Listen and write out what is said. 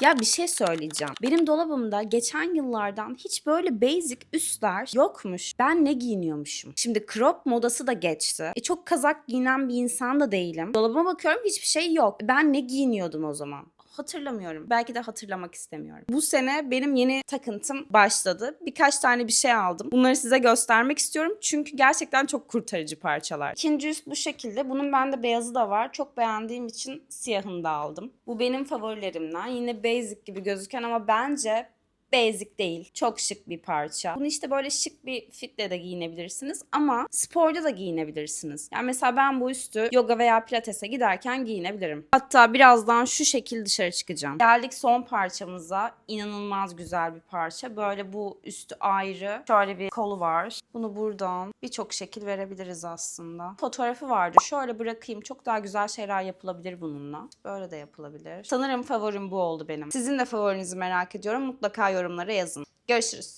Ya bir şey söyleyeceğim. Benim dolabımda geçen yıllardan hiç böyle basic üstler yokmuş. Ben ne giyiniyormuşum? Şimdi crop modası da geçti. E çok kazak giyinen bir insan da değilim. Dolabıma bakıyorum hiçbir şey yok. Ben ne giyiniyordum o zaman? Hatırlamıyorum. Belki de hatırlamak istemiyorum. Bu sene benim yeni takıntım başladı. Birkaç tane bir şey aldım. Bunları size göstermek istiyorum. Çünkü gerçekten çok kurtarıcı parçalar. İkinci üst bu şekilde. Bunun bende beyazı da var. Çok beğendiğim için siyahını da aldım. Bu benim favorilerimden. Yine basic gibi gözüken ama bence basic değil. Çok şık bir parça. Bunu işte böyle şık bir fitle de giyinebilirsiniz ama sporda da giyinebilirsiniz. Yani mesela ben bu üstü yoga veya pilatese giderken giyinebilirim. Hatta birazdan şu şekil dışarı çıkacağım. Geldik son parçamıza. İnanılmaz güzel bir parça. Böyle bu üstü ayrı. Şöyle bir kolu var. Bunu buradan birçok şekil verebiliriz aslında. Fotoğrafı vardı. Şöyle bırakayım. Çok daha güzel şeyler yapılabilir bununla. Böyle de yapılabilir. Sanırım favorim bu oldu benim. Sizin de favorinizi merak ediyorum. Mutlaka yorumlara yazın. Görüşürüz.